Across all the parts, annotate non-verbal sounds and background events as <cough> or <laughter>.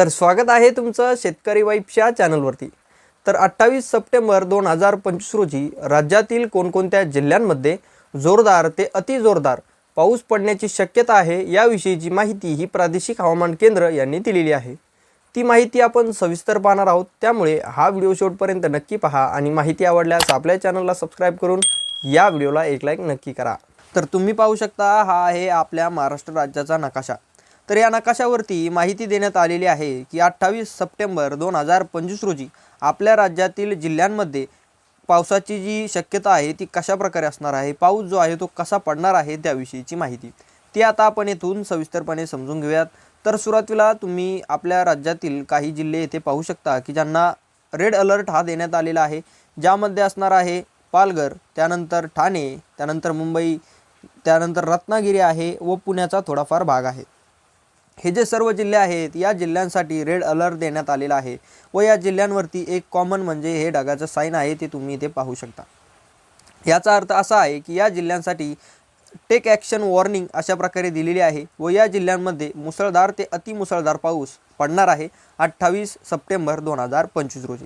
तर स्वागत आहे तुमचं शेतकरी वाईफच्या चॅनलवरती. तर अठ्ठावीस सप्टेंबर दोन हजार पंचवीस रोजी राज्यातील कोणकोणत्या जिल्ह्यांमध्ये जोरदार ते अतिजोरदार पाऊस पडण्याची शक्यता आहे याविषयीची माहिती ही प्रादेशिक हवामान केंद्र यांनी दिलेली आहे. ती माहिती आपण सविस्तर पाहणार आहोत. त्यामुळे हा व्हिडिओ शेवटपर्यंत नक्की पहा आणि माहिती आवडल्यास आपल्या चॅनलला सबस्क्राईब करून या व्हिडिओला एक लाईक नक्की करा. तर तुम्ही पाहू शकता हा आहे आपल्या महाराष्ट्र राज्याचा नकाशा. तर या नकाशावरती माहिती देण्यात आलेली आहे की अठ्ठावीस सप्टेंबर दोन हजार पंचवीस रोजी आपल्या राज्यातील जिल्ह्यांमध्ये पावसाची जी शक्यता आहे ती कशा प्रकारे असणार आहे? पाऊस जो आहे तो कसा पडणार आहे त्याविषयीची माहिती. ती आता आपण येथून सविस्तरपणे समजून घेऊयात. तर सुरुवातीला तुम्ही आपल्या राज्यातील काही जिल्हे येथे पाहू शकता की ज्यांना रेड अलर्ट हा देण्यात आलेला आहे. ज्यामध्ये असणार आहे पालघर त्यानंतर ठाणे त्यानंतर मुंबई त्यानंतर रत्नागिरी आहे व पुण्याचा थोडाफार भाग आहे. हे जे सर्व जिल्हे आहेत या जिल्ह्यांसाठी रेड अलर्ट देण्यात आलेला आहे व या जिल्ह्यांवरती एक कॉमन म्हणजे हे ढगाचं साईन आहे ते तुम्ही इथे पाहू शकता. याचा अर्थ असा आहे की या जिल्ह्यांसाठी टेक ॲक्शन वॉर्निंग अशा प्रकारे दिलेली आहे व या जिल्ह्यांमध्ये मुसळधार ते अतिमुसळधार पाऊस पडणार आहे अठ्ठावीस सप्टेंबर दोन हजार पंचवीस रोजी.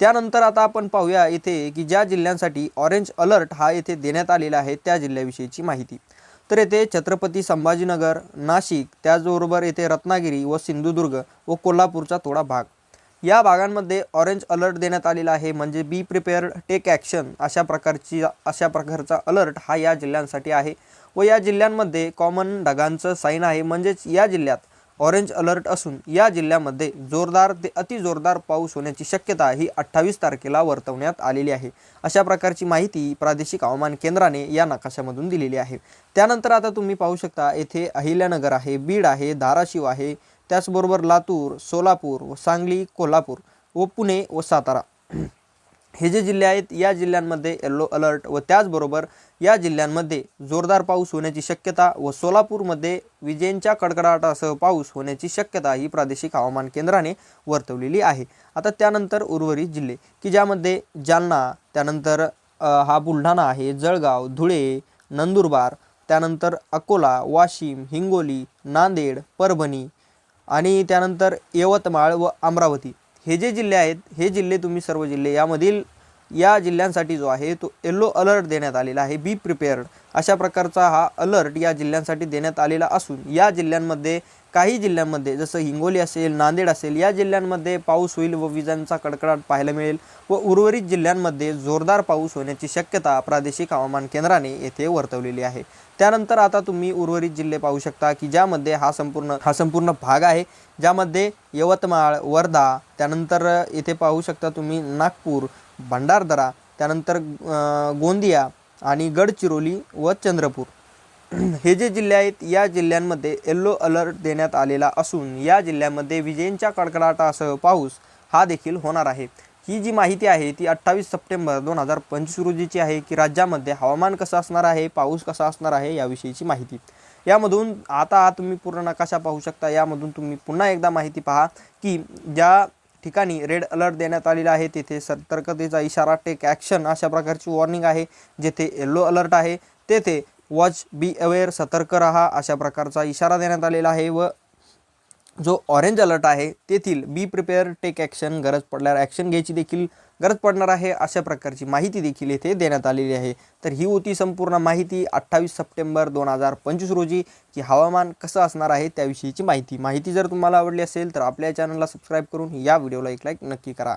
त्यानंतर आता आपण पाहूया इथे की ज्या जिल्ह्यांसाठी ऑरेंज अलर्ट हा येथे देण्यात आलेला आहे त्या जिल्ह्याविषयीची माहिती. तर येथे छत्रपती संभाजीनगर नाशिक त्याचबरोबर येथे रत्नागिरी व सिंधुदुर्ग व कोल्हापूरचा थोडा भाग. या भागांमध्ये ऑरेंज अलर्ट देण्यात आलेला आहे. म्हणजे बी प्रिपेअर्ड टेक ॲक्शन अशा प्रकारची अशा प्रकारचा अलर्ट हा या जिल्ह्यांसाठी आहे. व या जिल्ह्यांमध्ये कॉमन ढगांचं साईन आहे. म्हणजेच या जिल्ह्यात ऑरेंज अलर्ट असून या जिल्ह्यामध्ये जोरदार ते अतिजोरदार पाऊस होण्याची शक्यता ही अठ्ठावीस तारखेला वर्तवण्यात आलेली आहे. अशा प्रकारची माहिती प्रादेशिक हवामान केंद्राने या नकाशामधून दिलेली आहे. त्यानंतर आता तुम्ही पाहू शकता येथे अहिल्यानगर आहे बीड आहे धाराशिव आहे त्याचबरोबर लातूर सोलापूर व सांगली कोल्हापूर व पुणे व सातारा. हे जे जिल्हे आहेत या जिल्ह्यांमध्ये येल्लो अलर्ट व त्याचबरोबर या जिल्ह्यांमध्ये जोरदार पाऊस होण्याची शक्यता व सोलापूरमध्ये विजेंच्या कडकडाटासह पाऊस होण्याची शक्यता ही प्रादेशिक हवामान केंद्राने वर्तवलेली आहे. आता त्यानंतर उर्वरित जिल्हे की ज्यामध्ये जालना त्यानंतर हा बुलढाणा आहे जळगाव धुळे नंदुरबार त्यानंतर अकोला वाशिम हिंगोली नांदेड परभणी आणि त्यानंतर यवतमाळ व अमरावती. हे जे जिल्हे आहेत हे जिल्हे तुम्ही सर्व जिल्हे यामधील या जिल्ह्यांसाठी जो आहे तो येल्लो अलर्ट देण्यात आलेला आहे. बी प्रिपेअर्ड अशा प्रकारचा हा अलर्ट या जिल्ह्यांसाठी देण्यात आलेला असून या जिल्ह्यांमध्ये काही जिल्ह्यांमध्ये जसं हिंगोली असेल नांदेड असेल या जिल्ह्यांमध्ये पाऊस होईल व विजांचा कडकडाट पाहायला मिळेल व उर्वरित जिल्ह्यांमध्ये जोरदार पाऊस होण्याची शक्यता प्रादेशिक हवामान केंद्राने येथे वर्तवलेली आहे. त्यानंतर आता तुम्ही उर्वरित जिल्हे पाहू शकता की ज्यामध्ये हा संपूर्ण हा संपूर्ण भाग आहे ज्यामध्ये यवतमाळ वर्धा त्यानंतर येथे पाहू शकता तुम्ही नागपूर भंडारदरा त्यानंतर गोंदिया आणि गडचिरोली व चंद्रपूर. <clears throat> हे जे जिल्हे आहेत या जिल्ह्यांमध्ये येल्लो अलर्ट देण्यात आलेला असून या जिल्ह्यामध्ये विजेंच्या कडकडाटासह पाऊस हा देखील होणार आहे. ही जी माहिती आहे ती अठ्ठावीस सप्टेंबर दोन हजार पंचवीस रोजीची आहे की राज्यामध्ये हवामान कसं असणार आहे पाऊस कसा असणार आहे याविषयीची माहिती. यामधून आता तुम्ही पूर्ण नकाशा पाहू शकता. यामधून तुम्ही पुन्हा एकदा माहिती पहा की ज्या ठिकाणी रेड अलर्ट देण्यात आलेला आहे. तेथे सतर्कतेचा इशारा टेक ॲक्शन अशा प्रकारची वॉर्निंग आहे जेथे येल्लो अलर्ट आहे. तेथे वॉच बी अवेअर सतर्क रहा अशा प्रकारचा इशारा देण्यात आलेला आहे व जो ऑरेंज अलर्ट आहे तेथील बी प्रिपेअर टेक ॲक्शन गरज पडल्यावर ॲक्शन घ्यायची देखील गरज पडणार आहे अशा प्रकारची माहिती देखील येथे देण्यात आलेली आहे. तर ही होती संपूर्ण माहिती अठ्ठावीस सप्टेंबर दोन हजार पंचवीस रोजी की हवामान कसं असणार आहे त्याविषयीची माहिती. माहिती जर तुम्हाला आवडली असेल तर आपल्या चॅनलला सबस्क्राईब करून या व्हिडिओला एक लाईक नक्की करा.